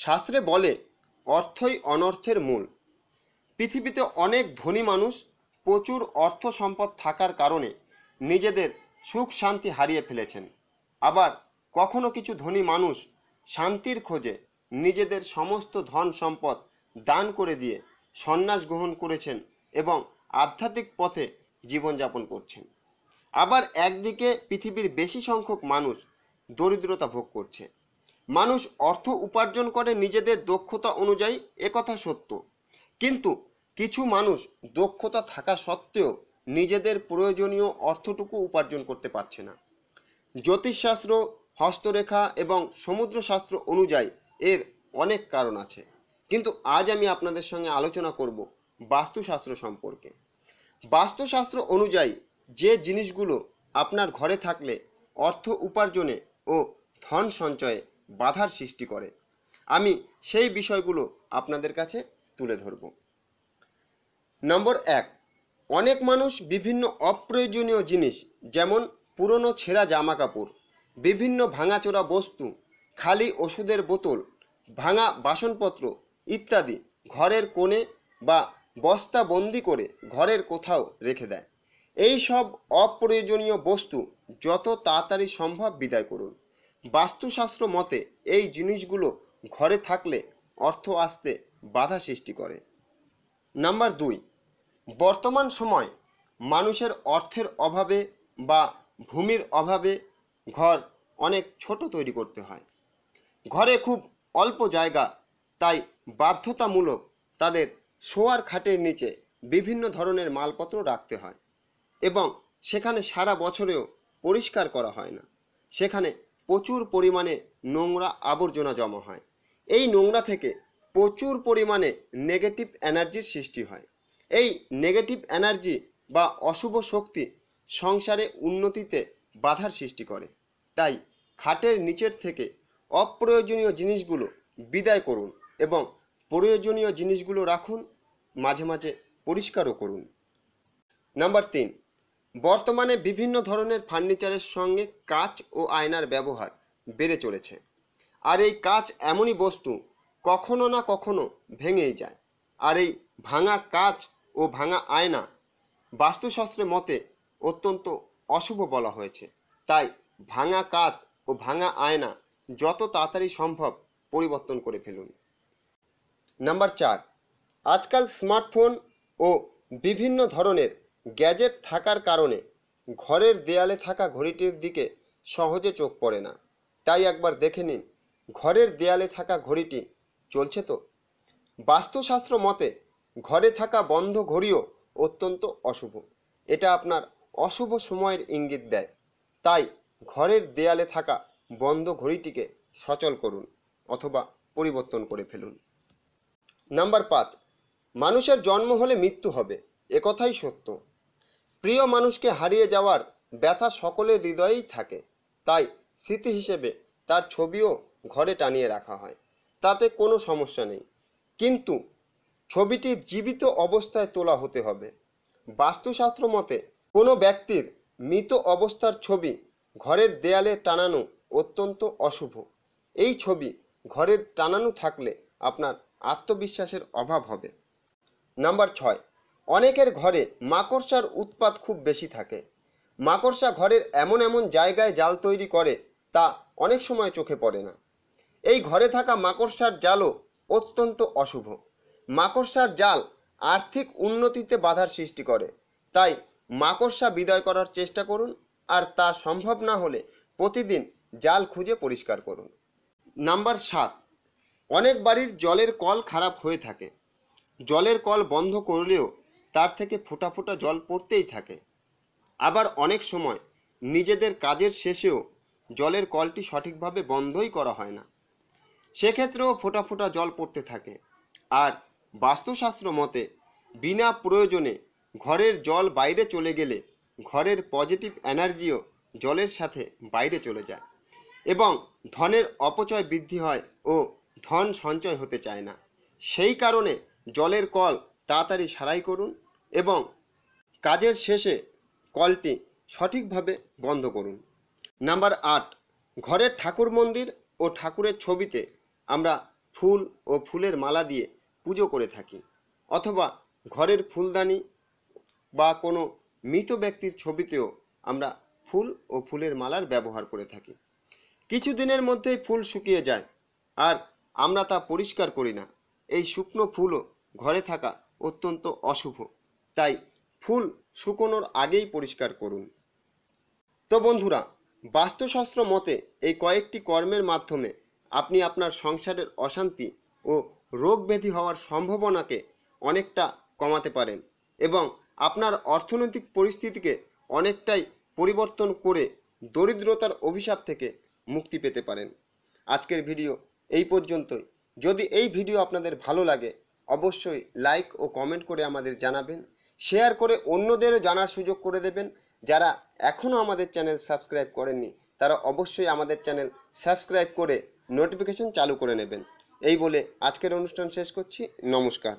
শাস্ত্রে বলে, অর্থই অনর্থের মূল। পৃথিবীতে অনেক ধনী মানুষ প্রচুর অর্থ সম্পদ থাকার কারণে নিজেদের সুখ শান্তি হারিয়ে ফেলেছেন। আবার কখনো কিছু ধনী মানুষ শান্তির খোঁজে নিজেদের সমস্ত ধন সম্পদ দান করে দিয়ে সন্ন্যাস গ্রহণ করেছেন এবং আধ্যাত্মিক পথে জীবনযাপন করছেন। আবার একদিকে পৃথিবীর বেশি সংখ্যক মানুষ দরিদ্রতা ভোগ করছে। মানুষ অর্থ উপার্জন করে নিজেদের দক্ষতা অনুযায়ী একথা সত্য। কিন্তু কিছু মানুষ দক্ষতা থাকা সত্ত্বেও নিজেদের প্রয়োজনীয় অর্থটুকু উপার্জন করতে পারছে না। জ্যোতিষশাস্ত্র, হস্তরেখা এবং সমুদ্রশাস্ত্র অনুযায়ী এর অনেক কারণ আছে। কিন্তু আজ আমি আপনাদের সঙ্গে আলোচনা করব বাস্তুশাস্ত্র সম্পর্কে। বাস্তুশাস্ত্র অনুযায়ী যে জিনিসগুলো আপনার ঘরে থাকলে অর্থ উপার্জনে ও ধন সঞ্চয়ে বাধার সৃষ্টি করে। আমি সেই বিষয়গুলো আপনাদের কাছে তুলে ধরব। নম্বর এক, অনেক মানুষ বিভিন্ন অপ্রয়োজনীয় জিনিস, যেমন পুরনো ছেঁড়া জামা কাপড় বিভিন্ন ভাঙাচোরা বস্তু, খালি ওষুধের বোতল, ভাঙা বাসনপত্র ইত্যাদি ঘরের কোণে বা বস্তা বন্দি করে ঘরের কোথাও রেখে দেয়। এই সব অপ্রয়োজনীয় বস্তু যত তাড়াতাড়ি সম্ভব বিদায় করুন। বাস্তুশাস্ত্র মতে, এই জিনিসগুলো ঘরে থাকলে অর্থ আসতে বাধা সৃষ্টি করে। নাম্বার দুই, বর্তমান সময় মানুষের অর্থের অভাবে বা ভূমির অভাবে ঘর অনেক ছোট তৈরি করতে হয়। ঘরে খুব অল্প জায়গা, তাই বাধ্যতামূলক তাদের শোয়ার খাটের নিচে বিভিন্ন ধরনের মালপত্র রাখতে হয় এবং সেখানে সারা বছরেও পরিষ্কার করা হয় না। সেখানে প্রচুর পরিমাণে নোংরা আবর্জনা জমা হয়। এই নোংরা থেকে প্রচুর পরিমাণে নেগেটিভ এনার্জির সৃষ্টি হয়। এই নেগেটিভ এনার্জি বা অশুভ শক্তি সংসারে উন্নতিতে বাধার সৃষ্টি করে। তাই খাটের নিচের থেকে অপ্রয়োজনীয় জিনিসগুলো বিদায় করুন এবং প্রয়োজনীয় জিনিসগুলো রাখুন, মাঝে মাঝে পরিষ্কারও করুন। নাম্বার তিন বর্তমানে বিভিন্ন ধরনের ফার্নিচারের সঙ্গে কাচ ও আয়নার ব্যবহার বেড়ে চলেছে। আর এই কাচ এমনই বস্তু কখনো না কখনো ভেঙেই যায়। আর এই ভাঙা কাচ ও ভাঙা আয়না বাস্তুশাস্ত্রের মতে অত্যন্ত অশুভ বলা হয়েছে। তাই ভাঙা কাচ ও ভাঙা আয়না যত তাড়াতাড়ি সম্ভব পরিবর্তন করে ফেলুন। নাম্বার চার, আজকাল স্মার্টফোন ও বিভিন্ন ধরনের গ্যাজেট থাকার কারণে ঘরের দেয়ালে থাকা ঘড়িটির দিকে সহজে চোখ পড়ে না। তাই একবার দেখে নিন, ঘরের দেয়ালে থাকা ঘড়িটি চলছে তো? বাস্তুশাস্ত্র মতে, ঘরে থাকা বন্ধ ঘড়িও অত্যন্ত অশুভ। এটা আপনার অশুভ সময়ের ইঙ্গিত দেয়। তাই ঘরের দেয়ালে থাকা বন্ধ ঘড়িটিকে সচল করুন অথবা পরিবর্তন করে ফেলুন। নাম্বার পাঁচ, মানুষের জন্ম হলে মৃত্যু হবে। একথাই সত্য। প্রিয় মানুষকে হারিয়ে যাওয়ার ব্যথা সকলের হৃদয়েই থাকে। তাই স্মৃতি হিসেবে তার ছবিও ঘরে টানিয়ে রাখা হয়। তাতে কোনো সমস্যা নেই। কিন্তু ছবিটি জীবিত অবস্থায় তোলা হতে হবে। বাস্তুশাস্ত্র মতে, কোনো ব্যক্তির মৃত অবস্থার ছবি ঘরের দেয়ালে টানানো অত্যন্ত অশুভ। এই ছবি ঘরের টানানো থাকলে আপনার আত্মবিশ্বাসের অভাব হবে। নাম্বার ছয় অনেকের ঘরে মাকড়সার উৎপাত খুব বেশি থাকে। মাকড়সা ঘরের এমন এমন জায়গায় জাল তৈরি করে তা অনেক সময় চোখে পড়ে না। এই ঘরে থাকা মাকড়সার জালও অত্যন্ত অশুভ। মাকড়সার জাল আর্থিক উন্নতিতে বাধার সৃষ্টি করে। তাই মাকড়সা বিদায় করার চেষ্টা করুন আর তা সম্ভব না হলে প্রতিদিন জাল খুঁজে পরিষ্কার করুন। নাম্বার সাত, অনেক বাড়ির জলের কল খারাপ হয়ে থাকে। জলের কল বন্ধ করলেও তার থেকে ফোঁটা ফোঁটা জল পড়তেই থাকে। আবার অনেক সময় নিজেদের কাজের শেষেও জলের কলটি সঠিকভাবে বন্ধই করা হয় না। সেক্ষেত্রেও ফোঁটা ফোঁটা জল পড়তে থাকে। আর বাস্তুশাস্ত্র মতে, বিনা প্রয়োজনে ঘরের জল বাইরে চলে গেলে ঘরের পজিটিভ এনার্জিও জলের সাথে বাইরে চলে যায় এবং ধনের অপচয় বৃদ্ধি হয় ও ধন সঞ্চয় হতে চায় না। সেই কারণে জলের কল তাড়াতাড়ি সারাই করুন এবং কাজের শেষে কলটি সঠিকভাবে বন্ধ করুন। নাম্বার আট, ঘরের ঠাকুর মন্দির ও ঠাকুরের ছবিতে আমরা ফুল ও ফুলের মালা দিয়ে পুজো করে থাকি অথবা ঘরের ফুলদানি বা কোনো মৃত ব্যক্তির ছবিতেও আমরা ফুল ও ফুলের মালার ব্যবহার করে থাকি। কিছু দিনের মধ্যেই ফুল শুকিয়ে যায় আর আমরা তা পরিষ্কার করি না। এই শুকনো ফুলও ঘরে থাকা অত্যন্ত অশুভ। তাই ফুল শুকোনোর আগেই পরিষ্কার করুন। তো বন্ধুরা, বাস্তুশাস্ত্র মতে এই কয়েকটি কর্মের মাধ্যমে আপনি আপনার সংসারের অশান্তি ও রোগ ব্যাধি হওয়ার সম্ভাবনাকে অনেকটা কমাতে পারেন এবং আপনার অর্থনৈতিক পরিস্থিতিকে অনেকটাই পরিবর্তন করে দরিদ্রতার অভিশাপ থেকে মুক্তি পেতে পারেন। আজকের ভিডিও এই পর্যন্তই। যদি এই ভিডিও আপনাদের ভালো লাগে অবশ্যই লাইক ও কমেন্ট করে আমাদের জানাবেন। শেয়ার করে অন্যদেরও জানার সুযোগ করে দেবেন। যারা এখনও আমাদের চ্যানেল সাবস্ক্রাইব করেননি, তারা অবশ্যই আমাদের চ্যানেল সাবস্ক্রাইব করে নোটিফিকেশন চালু করে নেবেন। এই বলে আজকের অনুষ্ঠান শেষ করছি। নমস্কার।